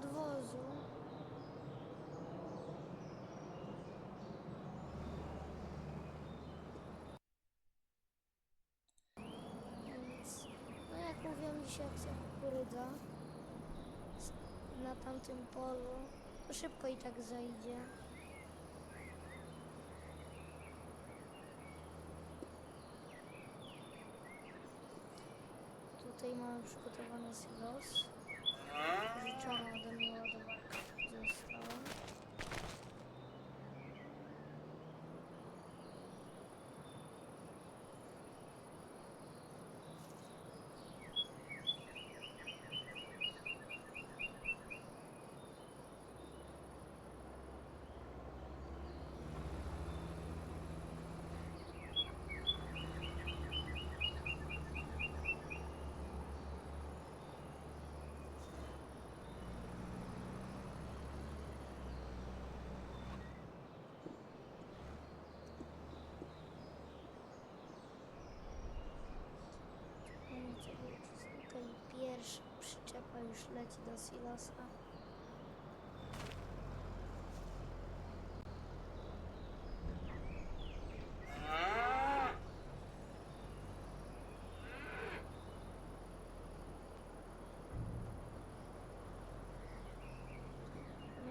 nadwozu. Więc, no jak mówią dzisiaj akcja na tamtym polu, szybko i tak zajdzie. Tutaj mamy przygotowany silos. Rzucono do mnie ładowarkę została. Przyczepa już leci do silosa.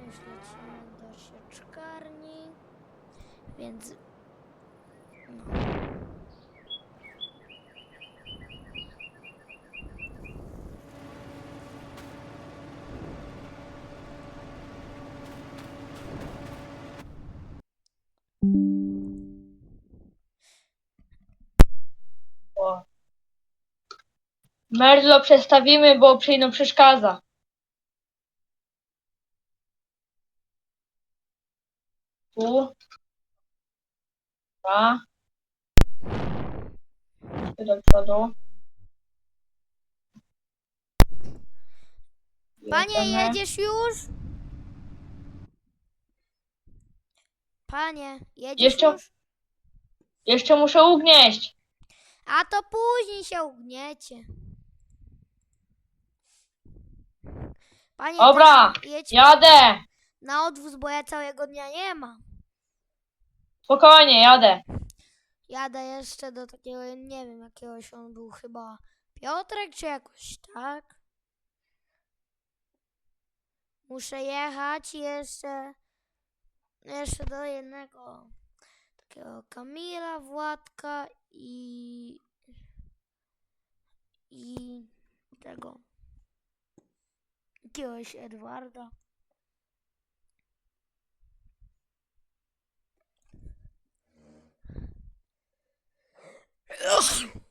Już więc Merlo przestawimy, bo przyjdą przeszkadza. Tu. Dwa. Do przodu. Panie, Jedziemy. jedziesz już? Panie, jedziesz Jeszcze- już? Jeszcze muszę ugnieść. A to później się ugniecie. Panie, Dobra, jadę. na odwóz, bo ja całego dnia nie mam. Spokojnie, jadę. Jadę jeszcze do takiego, nie wiem, jakiegoś on był chyba Piotrek czy jakoś tak. Muszę jechać jeszcze, jeszcze do jednego takiego Kamila, Władka i i tego jakiegoś Edwarda. Ojej.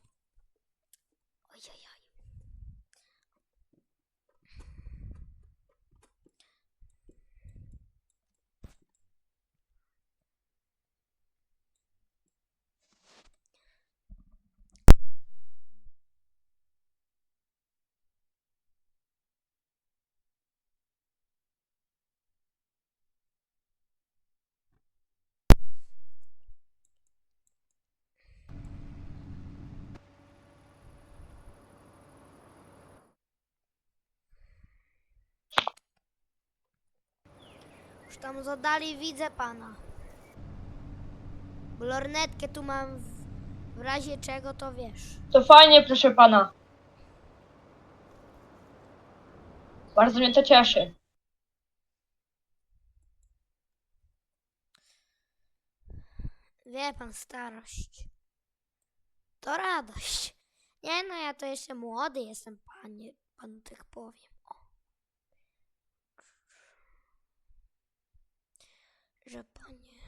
Tam zadali, widzę pana. Lornetkę tu mam w, w razie czego to wiesz. To fajnie, proszę pana. Bardzo mnie to cieszy. Wie pan, starość. To radość. Nie no, ja to jeszcze młody jestem, panie, panu tak powiem. O. Że panie.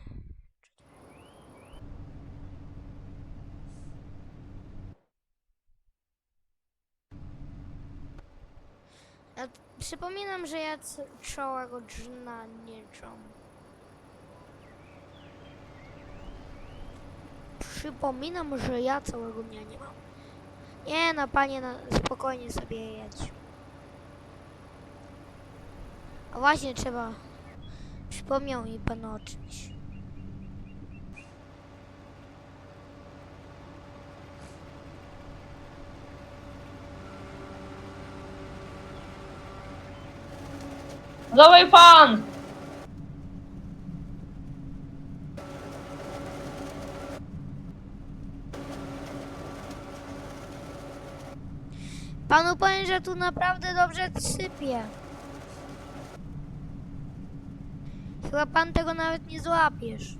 Ja przypominam, że ja c- całego dżna nie dżam. Przypominam, że ja całego dnia nie mam. Nie no, panie, no, spokojnie sobie jedź. A właśnie trzeba... Przypomniał mi pan o czymś. Dawaj pan! Panu powiem, że tu naprawdę dobrze sypie. Chyba pan tego nawet nie złapiesz.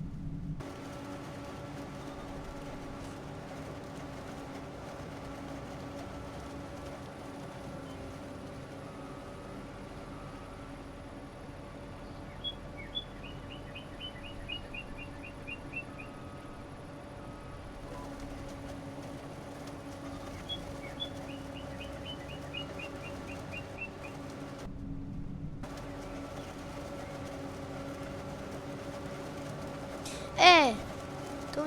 E! Tu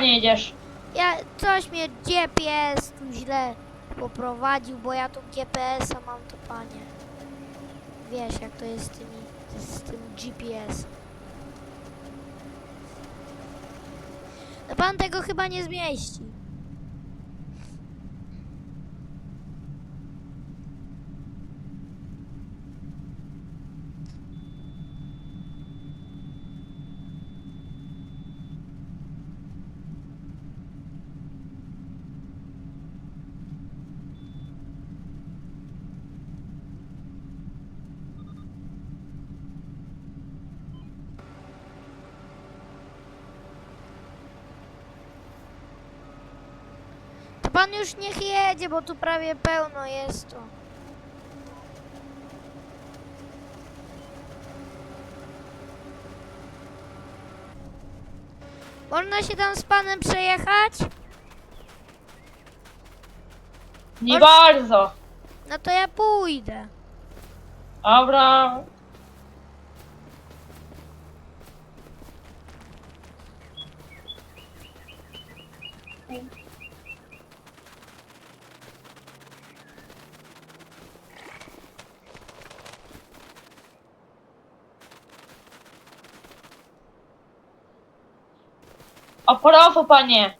mnie To coś... gdzież pan jedziesz? Ja, coś mnie GPS tu źle poprowadził, bo ja tu GPS-a mam, to panie. Wiesz, jak to jest z, tymi, z tym GPS. No pan tego chyba nie zmieści. To pan już niech jedzie, bo tu prawie pełno jest to. Można się tam z panem przejechać? Nie bardzo. No to ja pójdę. Dobra. A prawo, panie.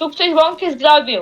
Çok Türk One Piece Brasil.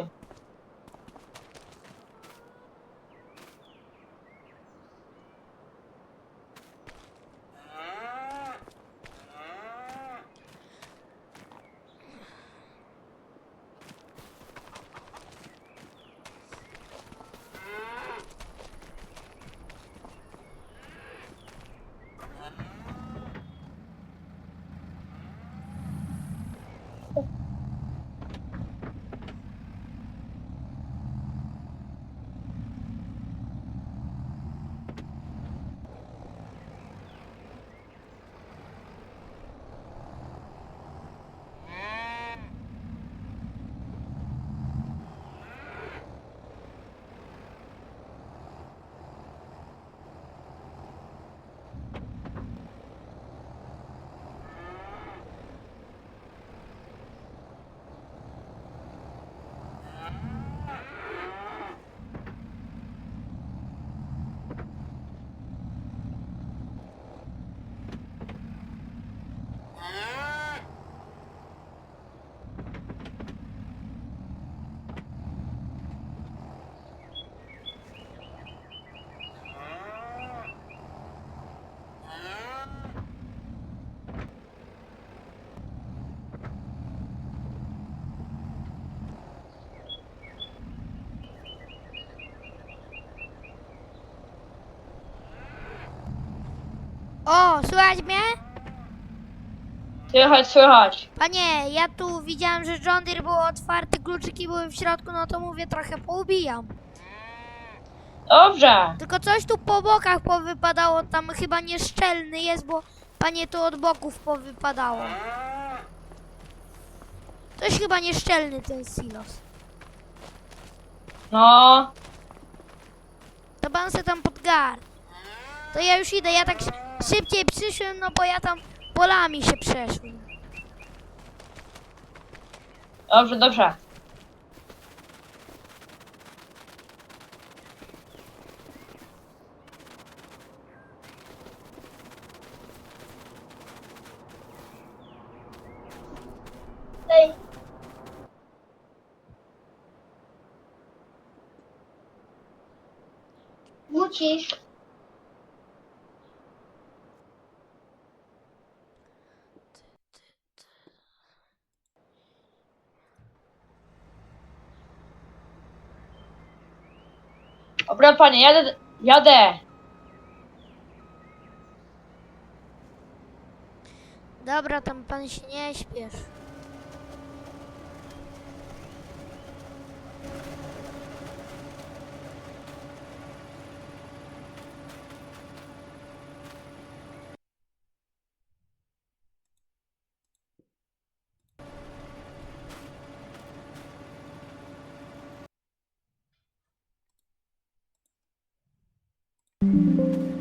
O, słychać mnie? Słychać, słychać. Panie, ja tu widziałem, że John Deere był otwarty, kluczyki były w środku, no to mówię, trochę poubijam. Dobrze. Tylko coś tu po bokach powypadało, tam chyba nieszczelny jest, bo panie tu od boków powypadało. Coś chyba nieszczelny ten silos. No. To pan se tam podgar. To ja już idę, ja tak, szybciej przyszłem, no bo ja tam polami się przeszłem. Dobrze, dobrze. Ej. Musisz. Dobra, panie, jadę. Jadę. Dobra, tam pan się nie śpiesz. うん。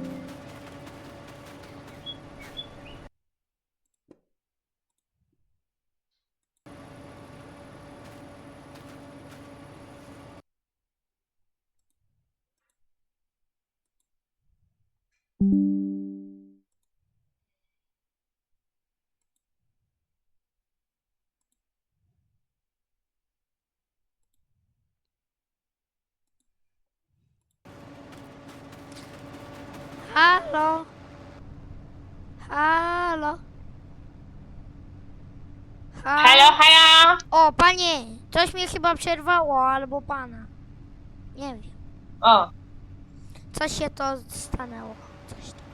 Halo? Halo? Halo, halo. O, panie, coś mnie chyba przerwało, albo pana. Nie wiem. O, Coś się to stanęło. Coś tam.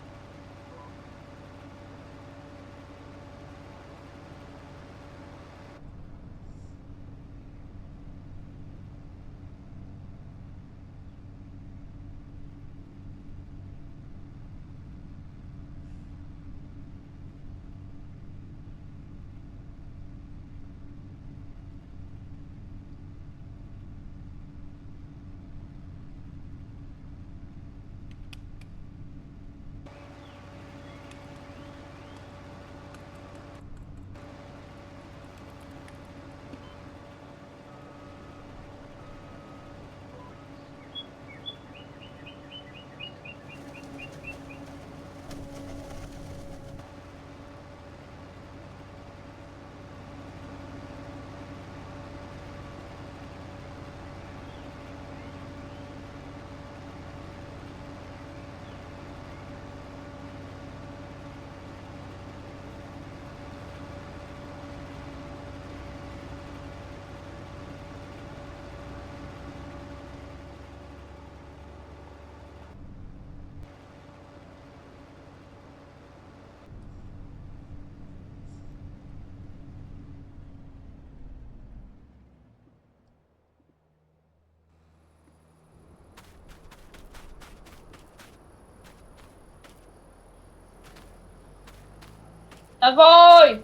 Dawaj.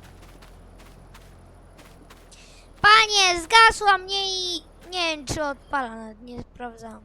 Panie, zgasła mnie i nie wiem, czy odpala, nawet nie sprawdzam.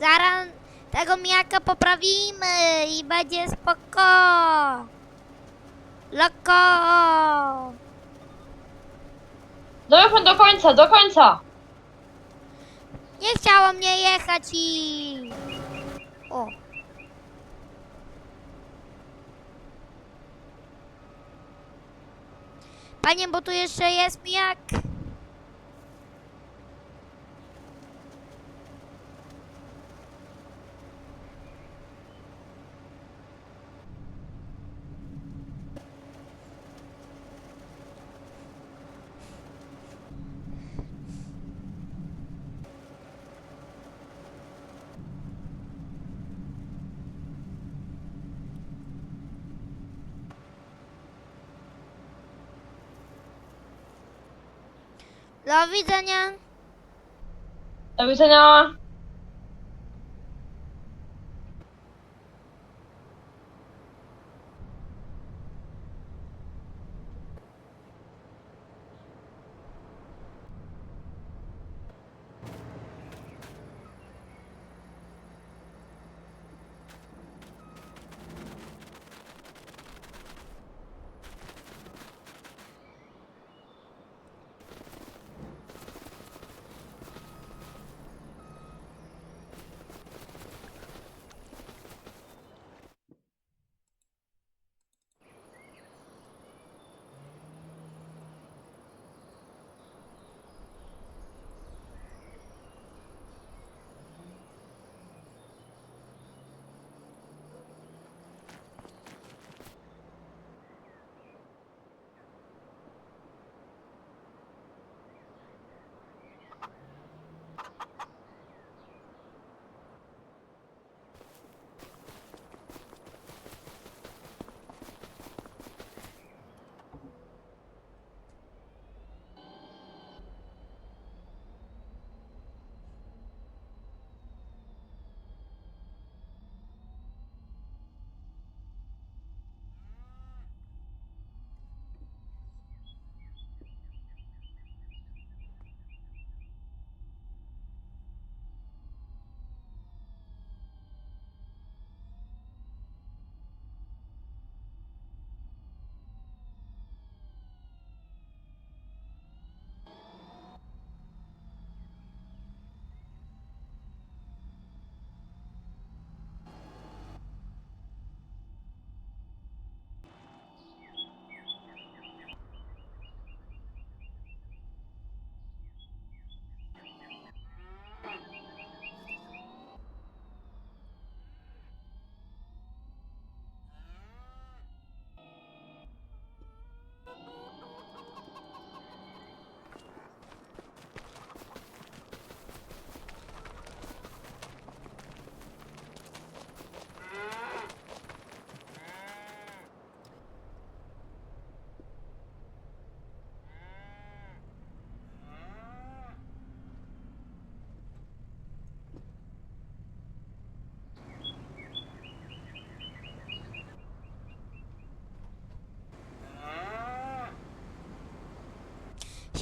Zaraz tego miaka poprawimy i będzie spoko. Loko. Dawaj pan do końca, do końca. Nie chciało mnie jechać i... O. Panie, bo tu jeszcze jest mijak. Do widzenia. Do widzenia.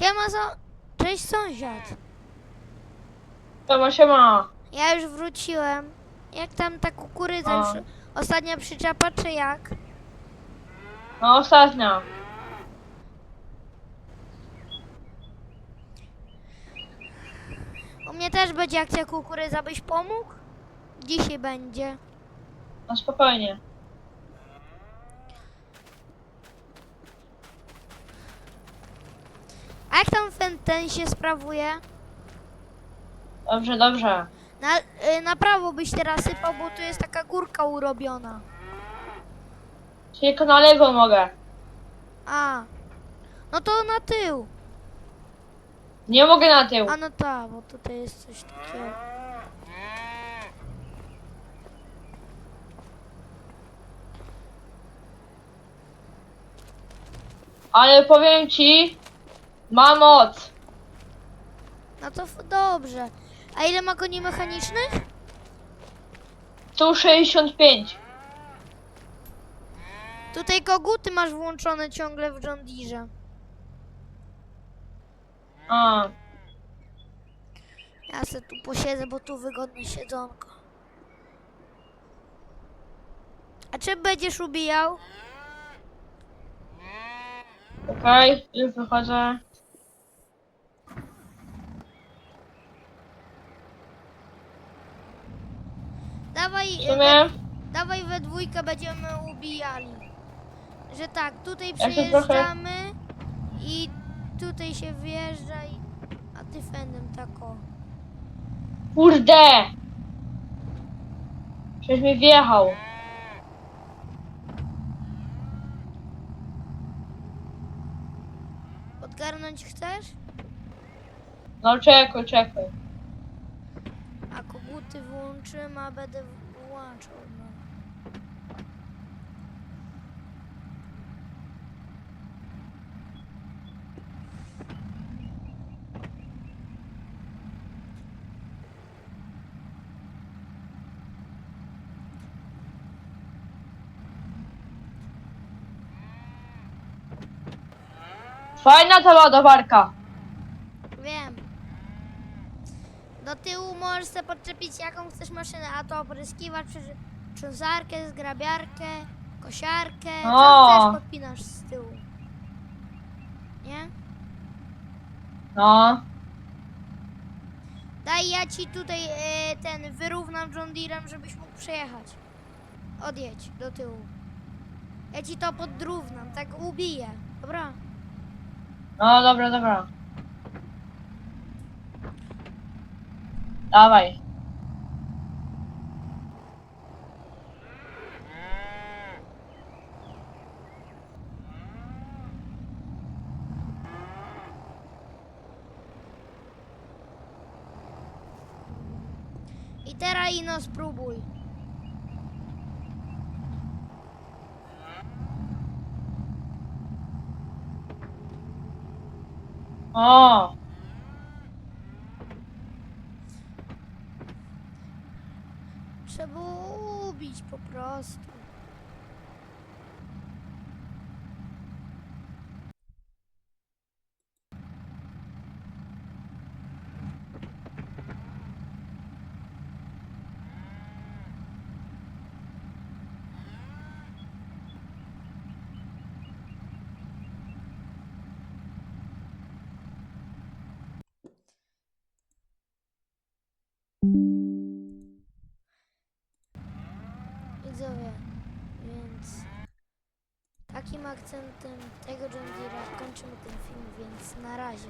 Siema, so... Cześć sąsiad. Siema, siema. Ja już wróciłem. Jak tam ta kukurydza? O. Już ostatnia przyczepa, czy jak? No ostatnia. U mnie też będzie akcja kukurydza, byś pomógł? Dzisiaj będzie. No spokojnie. A jak tam ten, ten się sprawuje? Dobrze, dobrze. Na, y, na prawo byś teraz sypał, bo tu jest taka górka urobiona. Tylko na lewo mogę. A. No to na tył. Nie mogę na tył. A no tak, bo tutaj jest coś takiego. Ale powiem ci, ma moc. No to f- dobrze. A ile ma koni mechanicznych? 165. Tutaj koguty masz włączone ciągle w John Deere. A, Ja se tu posiedzę, bo tu wygodne siedzonko. A czym będziesz ubijał? okej, już wychodzę. Dawaj, W e, sumie, dawaj we dwójkę będziemy ubijali. Że tak, tutaj Ja się trochę- przejeżdżamy i tutaj się wjeżdża i... A ty fendem tak o. kurde! Przecież mi wjechał. Odgarnąć chcesz? No czekaj, czekaj. A koguty włączymy, a będę łącz od oh, nowa. Fajna ta ładowarka. Możesz sobie podczepić jaką chcesz maszynę, a to opryskiwacz, czy- cząsarkę, zgrabiarkę, kosiarkę, co O. chcesz podpinasz z tyłu. Nie? No. Daj ja ci tutaj e, ten wyrównam John Deerem, żebyś mógł przejechać. Odjedź do tyłu. Ja ci to podrównam, tak ubiję. Dobra? No dobra, dobra. Dawaj. I teraz ino spróbuj. O. Trzeba ubić po prostu. Widzowie, więc takim akcentem tego John kończymy ten film, więc na razie.